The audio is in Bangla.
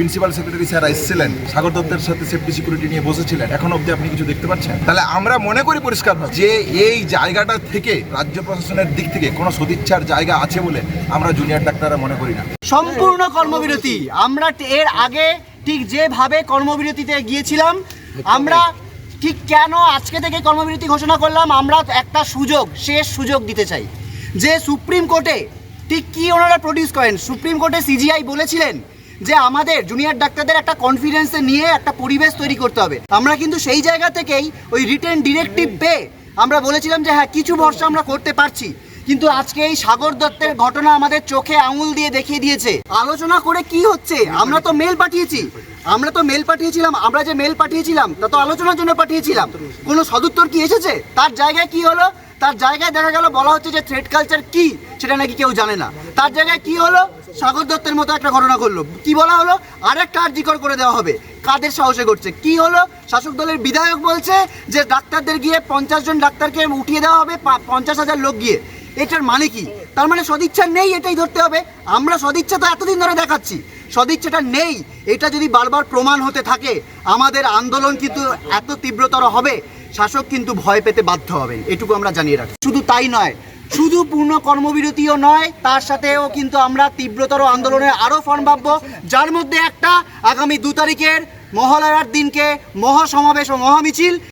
প্রিন্সিপাল সেক্রেটারি স্যার এসেছিলেন সাগর দত্তের সাথে সেফটি সিকিউরিটি নিয়ে বসেছিলেন। এখন অবধি আপনি কিছু দেখতে পাচ্ছেন? তাহলে আমরা মনে করি পরিষ্কার যে এই জায়গাটা থেকে রাজ্য প্রশাসনের দিক থেকে কোনো সদিচ্ছার জায়গা আছে বলে আমরা জুনিয়র ডাক্তাররা মনে করি না। সম্পূর্ণ কর্মবিরতি। আমরা এর আগে ঠিক যেভাবে কর্মবিরতিতে গিয়েছিলাম আমরা ঠিক কেন আজকে থেকে কর্মবিরতি ঘোষণা করলাম আমরা একটা সুযোগ শেষ সুযোগ দিতে চাই। যে সুপ্রিম কোর্টে ঠিক কি ওনারা প্রডিউস করেন? সুপ্রিম কোর্টে সিজিআই বলেছিলেন যে আমাদের জুনিয়র ডাক্তারদের একটা কনফিডেন্সে নিয়ে একটা পরিবেশ তৈরি করতে হবে। আমরা কিন্তু সেই জায়গা থেকেই ওই রিটেন ডিরেক্টিভ পেয়ে আমরা বলেছিলাম যে হ্যাঁ কিছু ভরসা আমরা করতে পারছি। কিন্তু আজকে এই সাগর দত্তের ঘটনা আমাদের চোখে আঙুল দিয়ে দেখিয়ে দিয়েছে। আলোচনা করে কি হচ্ছে? আমরা তো মেল পাঠিয়েছি। আমরা তো মেল পাঠিয়েছিলাম। আমরা যে মেল পাঠিয়েছিলাম তা তো আলোচনার জন্য পাঠিয়েছিলাম। কোনো সদুত্তর কি এসেছে? তার জায়গায় কি হলো? তার জায়গায় দেখা গেল বলা হচ্ছে যে থ্রেড কালচার কি? সেটা নাকি কেউ জানে না। তার জায়গায় কি হলো? সাগর দত্তের মতো একটা ঘটনা করল কি বলা হলো? আরেকটা আর্জিকর করে দেওয়া হবে। কাদের সাহসে করছে কি হলো? শাসক দলের বিধায়ক বলছে যে, ডাক্তারদের গিয়ে পঞ্চাশ জন ডাক্তারকে উঠিয়ে দেওয়া হবে পঞ্চাশ হাজার লোক গিয়ে। এটার মানে কি? তার মানে সদিচ্ছা নেই, এটাই ধরতে হবে। আমরা সদিচ্ছা তো এতদিন ধরে দেখাচ্ছি। সদিচ্ছাটা নেই। এটা যদি বারবার প্রমাণ হতে থাকে, আমাদের আন্দোলন কিন্তু এত তীব্রতর হবে, শাসক কিন্তু ভয় পেতে বাধ্য হবেন এটুকু আমরা জানিয়ে রাখি। শুধু তাই নয় শুধু পূর্ণ কর্মবিরতিও নয়, তার সাথেও কিন্তু আমরা তীব্রতর আন্দোলনের আরও ফর্ম ভাবব যার মধ্যে একটা আগামী দু তারিখের মহালয়ার দিনকে মহাসমাবেশ ও মহামিছিল।